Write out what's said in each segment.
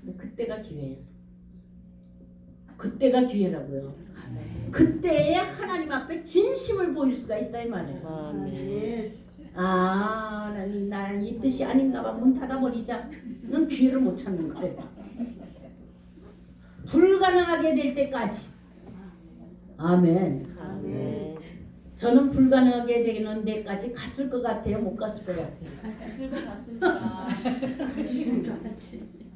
근데 그때가 기회예요. 그때가 기회라고요. 그때에 하나님 앞에 진심을 보일 수가 있다 이 말이에요. 아멘. 아, 하나님 나이 뜻이 아닌가 봐. 문 닫아버리자는 기회를 못 찾는 거예요. 불가능하게 될 때까지. 아멘. 아멘. 저는 불가능하게 되는 데까지 갔을 것 같아요. 못 갔을 것 같아요. 갔을 것 같습니다.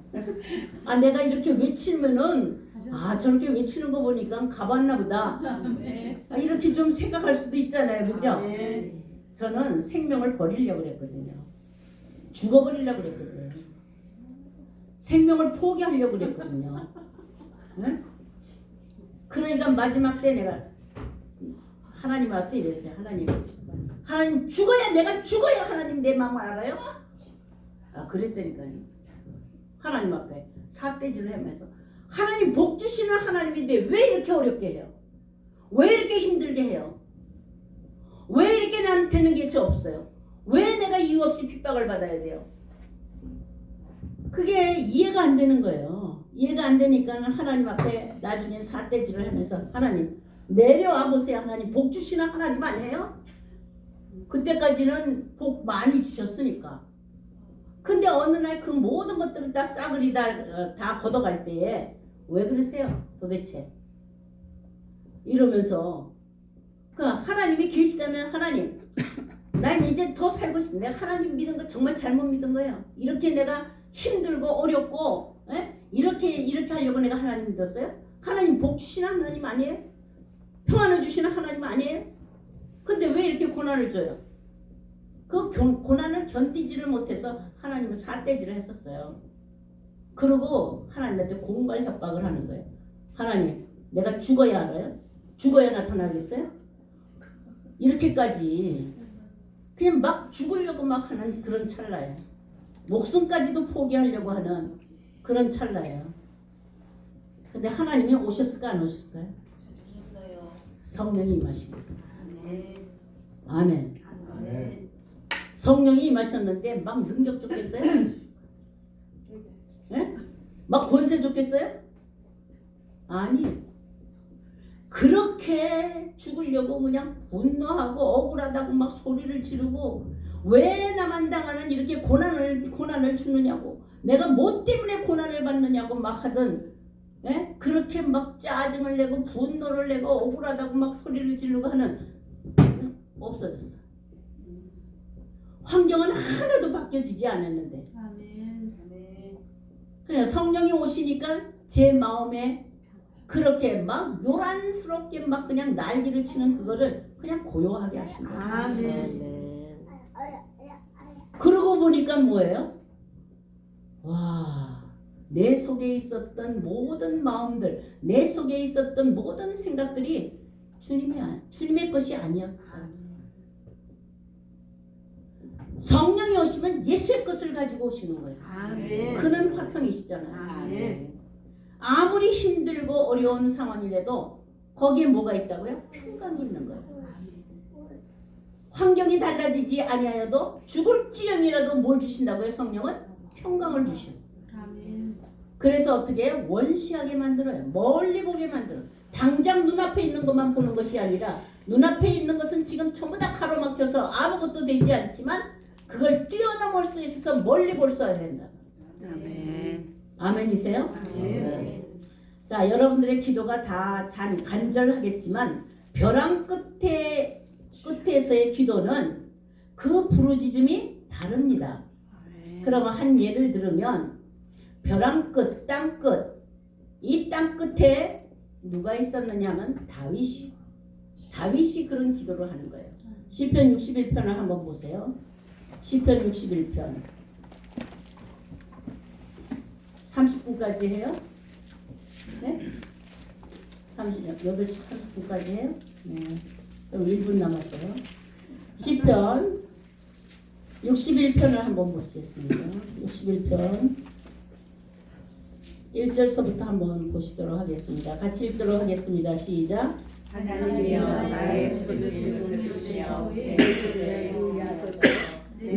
아, 내가 이렇게 외치면은 아, 저렇게 외치는 거 보니까 가봤나 보다. 네. 아, 이렇게 좀 생각할 수도 있잖아요. 그죠? 네. 저는 생명을 버리려고 그랬거든요. 죽어버리려고 그랬거든요. 생명을 포기하려고 그랬거든요. 응? 그러니까 마지막 때 내가 하나님 앞에 이랬어요. 하나님, 하나님 죽어야 내가 죽어야 하나님 내 마음을 알아요. 아 그랬다니까요. 하나님 앞에 사대질을 하면서 하나님 복 주시는 하나님인데 왜 이렇게 어렵게 해요? 왜 이렇게 힘들게 해요? 왜 이렇게 나한테는 게 없어요? 왜 내가 이유 없이 핍박을 받아야 돼요? 그게 이해가 안 되는 거예요. 이해가 안 되니까 하나님 앞에 나중에 사대질을 하면서 하나님 내려와 보세요. 하나님 복 주시는 하나님 아니에요? 그때까지는 복 많이 주셨으니까. 근데 어느 날 그 모든 것들을 다 싸그리 다, 어, 다 걷어갈 때에 왜 그러세요? 도대체? 이러면서 그 하나님이 계시다면 하나님 난 이제 더 살고 내가 하나님 믿은 거 정말 잘못 믿은 거예요. 이렇게 내가 힘들고 어렵고 에? 이렇게 이렇게 하려고 내가 하나님 믿었어요? 하나님 복 주시는 하나님 아니에요? 평안을 주시는 하나님 아니에요? 근데 왜 이렇게 고난을 줘요 그 고- 고난을 견디지를 못해서 하나님은 사대질을 했었어요 그러고 하나님한테 공갈 협박을 하는 거예요 하나님 내가 죽어야 알아요 죽어야 나타나겠어요 이렇게까지 그냥 막 죽으려고 막 하는 그런 찰나예요. 목숨까지도 포기하려고 하는 그런 찰나예요. 근데 하나님이 오셨을까 안 오셨을까요? 성령이 임하시고 아멘. 아멘. 아멘. 성령이 임하셨는데 막 능력 좋겠어요? 예? 막 권세 좋겠어요? 아니 그렇게 죽으려고 그냥 분노하고 억울하다고 막 소리를 지르고 왜 나만 당하는 이렇게 고난을 고난을 주느냐고 내가 뭐 때문에 고난을 받느냐고 막 하던 예? 그렇게 막 짜증을 내고 분노를 내고 억울하다고 막 소리를 지르고 하는 없어졌어. 환경은 하나도 바뀌어지지 않았는데 아멘. 아멘. 그냥 성령이 오시니까 제 마음에 그렇게 막 요란스럽게 막 그냥 난리를 치는 그거를 그냥 고요하게 하신 거예요. 아멘. 그러고 보니까 뭐예요? 와, 내 속에 있었던 모든 마음들, 내 속에 있었던 모든 생각들이 주님이 아- 주님의 것이 아니었다. 성령이 오시면 예수의 것을 가지고 오시는 거예요. 아멘. 그는 화평이시잖아요. 아멘. 아무리 힘들고 어려운 상황이라도 거기에 뭐가 있다고요? 평강이 있는 거예요. 환경이 달라지지 아니하여도 죽을지언이라도 뭘 주신다고요? 성령은 평강을. 아멘. 그래서 어떻게 해요? 원시하게 만들어요. 멀리 보게 만들어요. 당장 눈앞에 있는 것만 보는 것이 아니라 눈앞에 있는 것은 지금 전부 다 가로막혀서 아무것도 되지 않지만 그걸 뛰어넘을 수 있어서 멀리 볼 수 있어야 된다. 아멘. 아멘이세요? 아멘. 자, 여러분들의 기도가 다 잔, 간절하겠지만 벼랑 끝에 끝에서의 기도는 그 부르짖음이 다릅니다. 그러면 한 예를 들으면 벼랑 끝, 땅 끝, 이 땅 끝에 누가 있었느냐면 다윗이. 다윗이 그런 기도를 하는 거예요. 시편 61편을 한번 보세요. 시편 61편. 30분까지 해요? 네? 30, 8시 30분까지 해요? 네. 그럼 1분 남았어요. 시편 61편을 한번 보시겠습니다. 61편 1절서부터 한번 보시도록 하겠습니다. 같이 읽도록 하겠습니다. 시작. 하나님이여 나의 소리를 들으시며 내 소리를 위하소서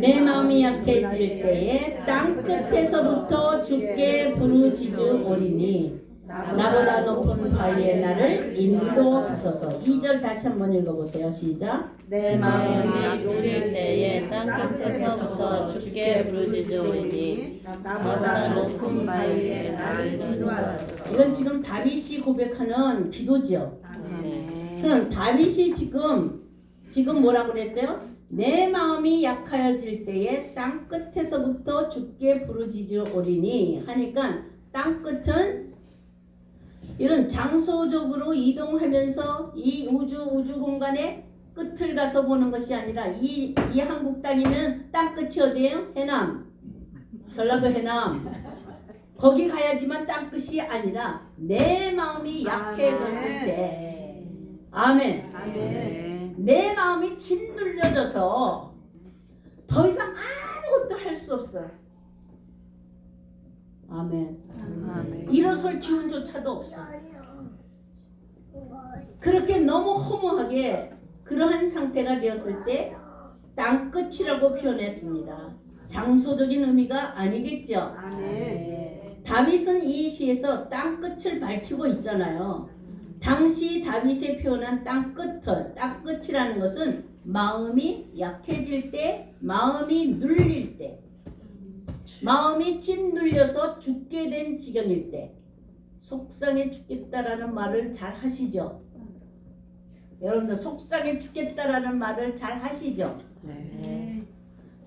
내내 마음이 약해질 때에 땅 끝에서부터 죽게 부르짖으오리니 나보다 높은 바위에 나를 인도하소서 2절 다시 한번 읽어보세요 시작 내 마음이 약해질 때에 땅 끝에서부터 죽게 부르짖으오니 나보다 높은 바위에 나를 인도하소서. 이건 지금 다윗이 고백하는 기도지요 아멘. 그럼 다윗이 지금 지금 뭐라고 그랬어요? 내 마음이 약하여질 때에 땅 끝에서부터 죽게 부르짖으오리니 하니까 땅 끝은 이런 장소적으로 이동하면서 이 우주 우주 공간의 끝을 가서 보는 것이 아니라 이, 이 한국 땅이면 땅 끝이 어디예요? 해남. 전라도 해남. 거기 가야지만 땅 끝이 아니라 내 마음이 약해졌을 때. 아멘. 아멘. 내 마음이 짓눌려져서 더 이상 아무것도 할 수 없어요. 아멘. 아멘. 일어설 기운조차도 없어. 그렇게 너무 허무하게 그러한 상태가 되었을 때 땅끝이라고 표현했습니다. 장소적인 의미가 아니겠죠. 아멘. 다윗은 이 시에서 땅끝을 밝히고 있잖아요. 당시 다윗의 표현한 땅 끝을 땅 끝이라는 것은 마음이 약해질 때, 마음이 눌릴 때, 마음이 찐눌려서 죽게 된 지경일 때, 속상해 죽겠다라는 말을 잘 하시죠. 여러분들 속상해 죽겠다라는 말을 잘 하시죠. 네.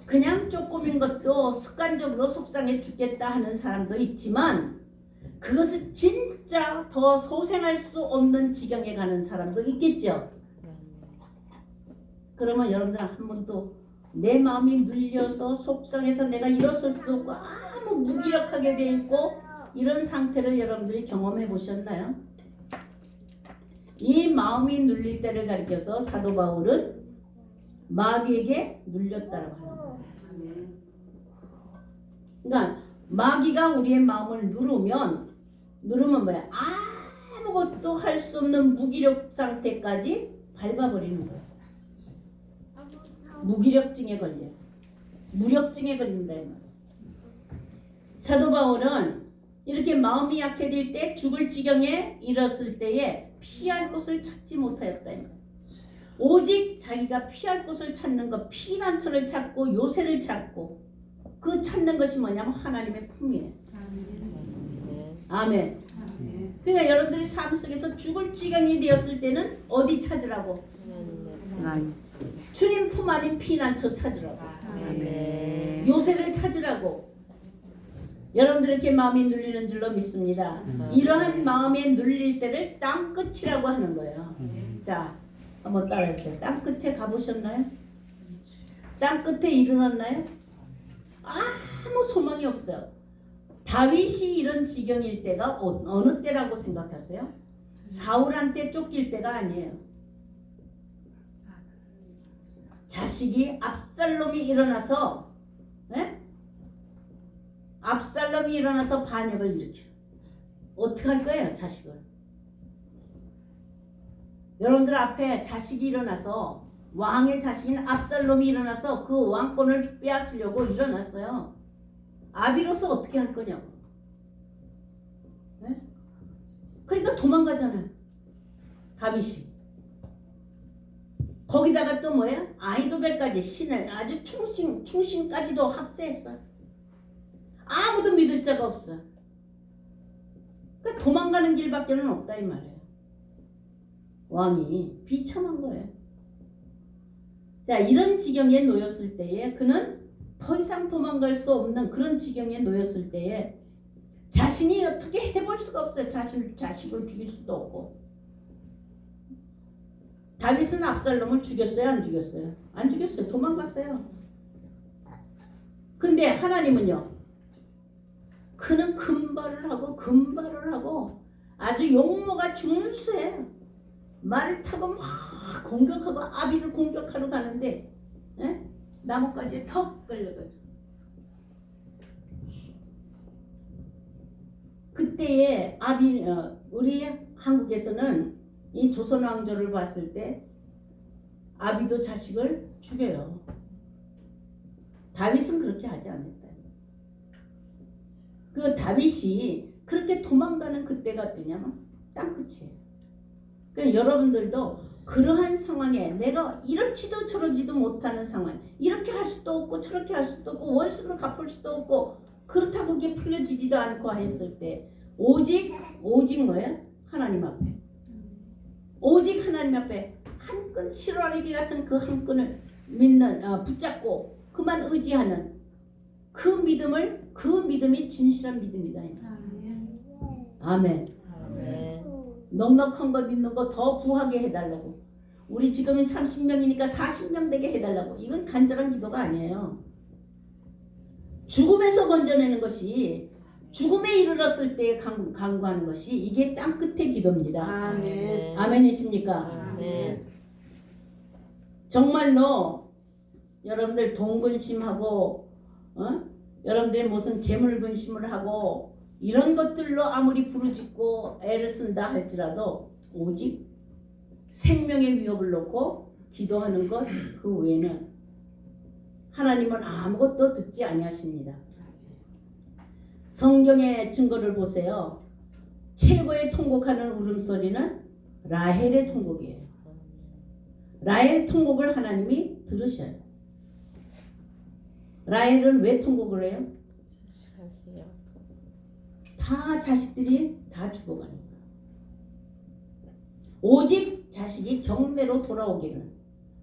그냥 조금인 것도 습관적으로 속상해 죽겠다 하는 사람도 있지만 그것을 진짜 더 소생할 수 없는 지경에 가는 사람도 있겠죠. 그러면 여러분들 한 번도 내 마음이 눌려서 속상해서 내가 일어설 수도 없고 아무 무기력하게 돼 있고 이런 상태를 여러분들이 경험해 보셨나요? 이 마음이 눌릴 때를 가리켜서 사도 바울은 마귀에게 하는 거예요. 그러니까 마귀가 우리의 마음을 누르면 누르면 뭐야? 아무것도 할 수 없는 무기력 상태까지 밟아버리는 거야. 무기력증에 걸려. 무력증에 걸린다 이 말이야. 사도 바울은 이렇게 마음이 약해질 때 죽을 지경에 이르렀을 때에 피할 곳을 찾지 못하였다 이 말이야. 오직 자기가 피할 곳을 찾는 것, 피난처를 찾고 요새를 찾고 그 찾는 것이 뭐냐면 하나님의 품이에요. 아멘. 그러니까 여러분들이 삶 속에서 죽을 지경이 되었을 때는 어디 찾으라고? 하나님. 주님 품 안인 피난처 찾으라고. 아멘. 요새를 찾으라고. 여러분들 이렇게 마음이 눌리는 줄로 믿습니다. 이러한 마음에 눌릴 때를 땅 끝이라고 하는 거예요. 자, 한번 따라해주세요. 땅 끝에 가보셨나요? 땅 끝에 일어났나요? 아무 소망이 없어요. 다윗이 이런 지경일 때가 어, 어느 때라고 생각하세요? 사울한테 쫓길 때가 아니에요. 자식이 압살롬이 일어나서 예? 압살롬이 일어나서 반역을 일으켜. 어떻게 할 거예요, 자식을? 여러분들 앞에 자식이 일어나서 왕의 자식인 압살롬이 일어나서 그 왕권을 빼앗으려고 일어났어요. 아비로서 어떻게 할 거냐고. 네? 그러니까 도망가잖아요. 다윗이. 거기다가 또 뭐야? 아이도벨까지 신을 아주 충신 충신까지도 합세했어. 아무도 믿을 자가 없어. 그러니까 도망가는 길밖에는 없다 이 말이에요. 왕이 비참한 거예요. 자, 이런 지경에 놓였을 때에 그는 더 이상 도망갈 수 없는 그런 지경에 놓였을 때에 자신이 어떻게 해볼 수가 없어요. 자신 자식을 죽일 수도 없고. 다윗은 압살롬을 죽였어요, 안 죽였어요? 안 죽였어요. 도망갔어요. 근데 하나님은요. 그는 금발을 하고 금발을 하고 아주 용모가 준수해요. 말을 타고 막 공격하고 아비를 공격하러 가는데 에? 나뭇가지에 턱 걸려가지고 그때에 아비 어, 우리 한국에서는 이 조선 왕조를 봤을 때 아비도 자식을 죽여요. 다윗은 그렇게 하지 않았다. 그 다윗이 그렇게 도망가는 그때가 어떠냐면 땅끝이에요. 그러니까 여러분들도 그러한 상황에 내가 이렇지도 저러지도 못하는 상황, 이렇게 할 수도 없고 저렇게 할 수도 없고 원수를 갚을 수도 없고 그렇다고 그게 풀려지지도 않고 했을 때 오직 오직 뭐예요? 하나님 앞에 오직 하나님 앞에 한 끈 실어리기 같은 그 한 끈을 믿는 어, 붙잡고 그만 의지하는 그 믿음을 그 믿음이 진실한 믿음이다. 아멘. 아멘. 넉넉한 것 있는 거 더 부하게 해달라고. 우리 지금은 30명이니까 40명 되게 해달라고. 이건 간절한 기도가 아니에요. 죽음에서 건져내는 것이 죽음에 이르렀을 때 강, 강구하는 것이 이게 땅 끝의 기도입니다. 아멘. 아멘이십니까? 아멘. 정말로 여러분들 돈 근심하고 어? 여러분들이 무슨 재물 근심을 하고 이런 것들로 아무리 부르짖고 애를 쓴다 할지라도 오직 생명의 위협을 놓고 기도하는 것 그 외에는 하나님은 아무것도 듣지 아니하십니다. 성경의 증거를 보세요. 최고의 통곡하는 울음소리는 라헬의 통곡이에요. 라헬 통곡을 하나님이 들으셔요. 라헬은 왜 통곡을 해요? 다 자식들이 다 죽어가는 거예요. 오직 자식이 경내로 돌아오기를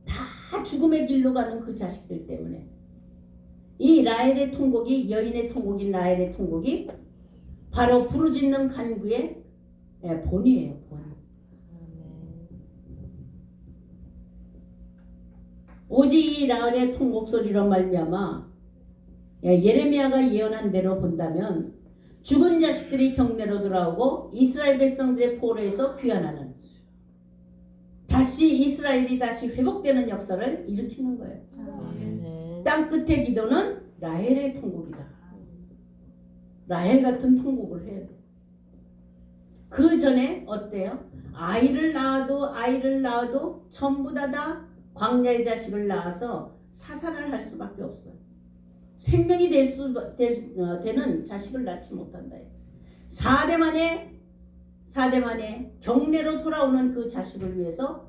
다 죽음의 길로 가는 그 자식들 때문에 이 라헬의 통곡이 여인의 통곡인 라헬의 통곡이 바로 부르짖는 간구의 예, 본이에요. 본. 오직 이 라헬의 통곡 소리로 말미암아 예, 예레미야가 예언한 대로 본다면 죽은 자식들이 경내로 돌아오고 이스라엘 백성들의 포로에서 귀환하는 다시 이스라엘이 다시 회복되는 역사를 일으키는 거예요. 아멘. 땅 끝의 기도는 라헬의 통곡이다. 라헬 같은 통곡을 해야 돼. 그 전에 어때요? 아이를 낳아도 아이를 낳아도 전부 다 다 광야의 자식을 낳아서 사살을 할 수밖에 없어요. 생명이 될 수, 될, 어, 되는 자식을 낳지 못한다. 4대 만에 4대 만에 경내로 돌아오는 그 자식을 위해서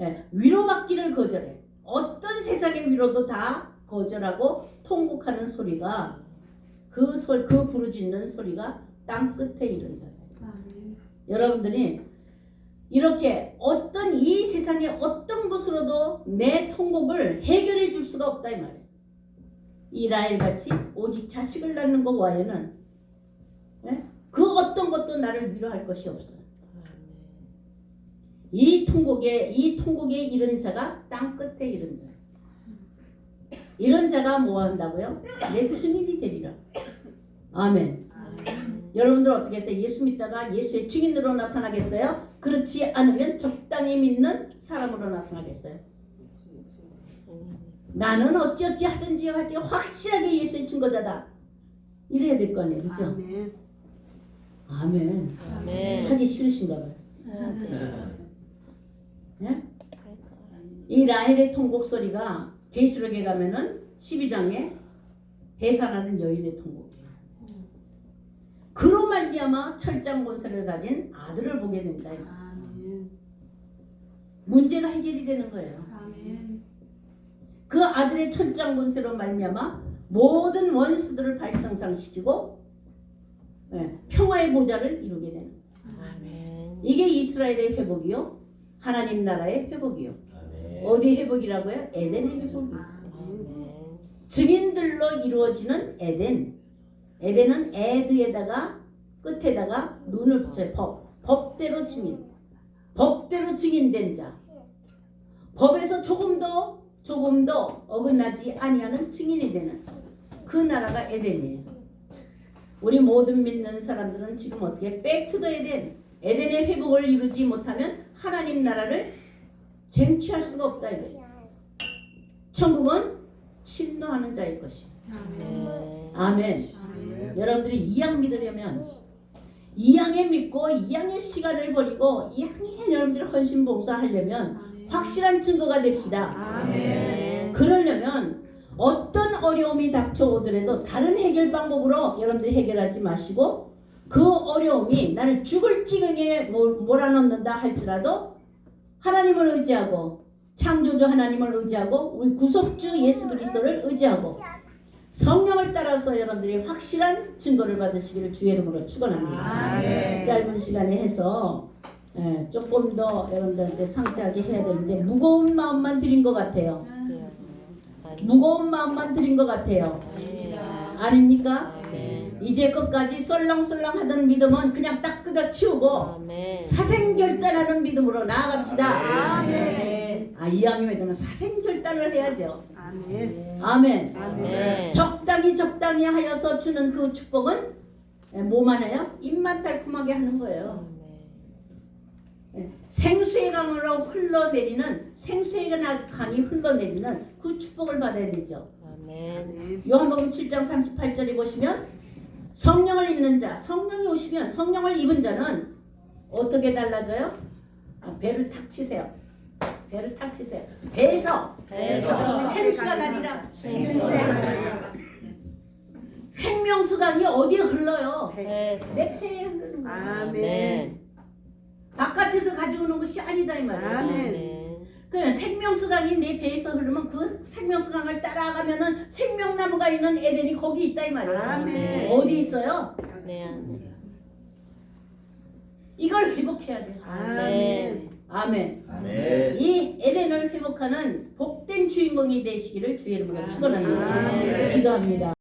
예, 위로받기를 거절해. 어떤 세상의 위로도 다 거절하고 통곡하는 소리가 그, 소, 그 부르짖는 소리가 땅 끝에 이른 자예요. 아멘. 여러분들이 이렇게 어떤 이 세상의 어떤 것으로도 내 통곡을 해결해 줄 수가 없다 이 말이에요. 이 라엘 같이 오직 자식을 낳는 것 외에는 예? 그 어떤 것도 나를 위로할 것이 없어요. 이 통곡에 이 통곡에 이른 자가 땅 끝에 이른 자. 이런 자가 뭐 한다고요? 내 증인이 되리라. 아멘. 아멘. 여러분들 어떻게 해서 예수 믿다가 예수의 증인으로 나타나겠어요? 그렇지 않으면 적당히 믿는 사람으로 나타나겠어요? 나는 어찌어찌 하든지 하지 확실하게 예수의 증거자다. 이래야 될 거 아니에요, 그죠? 아멘. 아멘. 아멘. 하기 싫으신가 봐요. 아멘. 예? 이 라헬의 통곡 소리가 계시록에 가면은 12장에 해산하는 여인의 통곡이에요. 그로 말미암아 철장 권세를 가진 아들을 보게 된다. 아멘. 문제가 해결이 되는 거예요. 아멘. 그 아들의 철장 권세로 말미암아 모든 원수들을 발등상시키고 예, 평화의 보좌를 이루게 되는. 아멘. 이게 이스라엘의 회복이요, 하나님 나라의 회복이요. 아멘. 어디 회복이라고요? 에덴의 회복이요. 아멘. 증인들로 이루어지는 에덴. 에덴은 에드에다가 끝에다가 눈을 붙여요. 법. 법대로 증인. 법대로 증인된 자. 법에서 조금 더 조금 더 어긋나지 아니하는 증인이 되는 그 나라가 에덴이에요. 우리 모든 믿는 사람들은 지금 어떻게 백투더 에덴, 에덴의 회복을 이루지 못하면 하나님 나라를 쟁취할 수가 없다 이거죠. 천국은 침노하는 자의 것이. 아멘. 아멘. 아멘. 여러분들이 이 양 믿으려면 이 양에 믿고 이 양의 시간을 버리고 이 양에 여러분들 헌신 봉사하려면 아멘. 확실한 증거가 됩시다. 아멘. 그러려면 어떤 어려움이 닥쳐오더라도 다른 해결 방법으로 여러분들이 해결하지 마시고 그 어려움이 나를 죽을 지경에 몰- 몰아넣는다 할지라도 하나님을 의지하고 창조주 하나님을 의지하고 우리 구속주 예수 그리스도를 의지하고 성령을 따라서 여러분들이 확실한 증거를 받으시기를 주의 이름으로 축원합니다. 아멘. 짧은 시간에 해서 예, 조금 더 여러분들한테 상세하게 해야 되는데 무거운 마음만 드린 것 같아요. 무거운 마음만 드린 것 같아요. 아닙니까? 아멘. 이제 끝까지 썰렁썰렁 하던 믿음은 그냥 딱 끄덕 치우고 아멘. 사생결단하는 믿음으로 나아갑시다. 아멘. 아, 이왕이면 사생결단을 해야죠. 아멘. 아멘. 아멘. 적당히 적당히 하여서 주는 그 축복은 예, 뭐만 해요? 입만 달콤하게 하는 거예요. 예, 생수의 강으로 흘러내리는 생수의 강이 흘러내리는 그 축복을 받아야 되죠. 아멘. 요한복음 7장 38절에 보시면 성령을 입는 자, 성령이 오시면 성령을 입은 자는 어떻게 달라져요? 아, 배를 탁 치세요. 배를 탁 치세요. 배에서 배에서 생수가 나리라. 생명수강이 어디에 흘러요? 네. 내 폐에 흐르는 거예요. 아멘. 바깥에서 가지고 오는 것이 아니다 이 말이에요. 아멘. 그 생명수강이 내 배에서 흐르면 그 생명수강을 따라가면은 생명나무가 있는 에덴이 거기 있다 이 말이에요. 아멘. 어디 있어요? 아멘. 이걸 회복해야 돼요. 아멘. 아멘. 아멘. 이 에덴을 회복하는 복된 주인공이 되시기를 주의 이름으로 축원합니다. 아멘. 기도합니다.